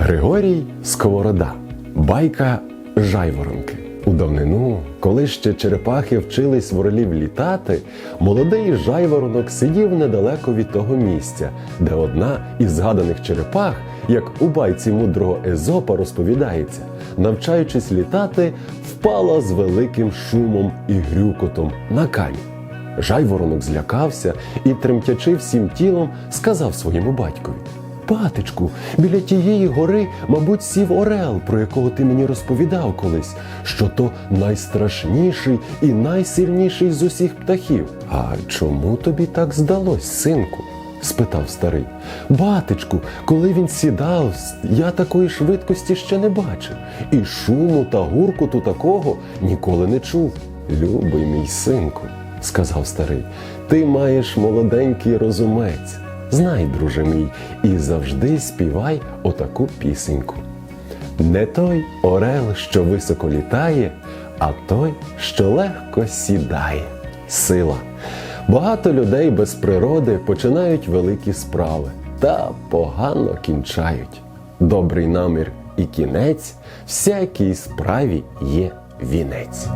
Григорій Сковорода. Байка Жайворонки. У давнину, коли ще черепахи вчились в орлів літати, молодий жайворонок сидів недалеко від того місця, де одна із згаданих черепах, як у байці мудрого Езопа розповідається, навчаючись літати, впала з великим шумом і грюкотом на камінь. Жайворонок злякався і, тремтячи всім тілом, сказав своєму батькові: Батечку, біля тієї гори, мабуть, сів Орел, про якого ти мені розповідав колись, що то найстрашніший і найсильніший з усіх птахів. А чому тобі так здалось, синку? спитав старий. Батечку, коли він сідав, я такої швидкості ще не бачив, і шуму та гуркоту такого ніколи не чув. Любий мій синку, сказав старий, ти маєш молоденький розумець. Знай, друже мій, і завжди співай отаку пісеньку. Не той орел, що високо літає, а той, що легко сідає. Сила. Багато людей без природи починають великі справи та погано кінчають. Добрий намір і кінець всякій справі є вінець.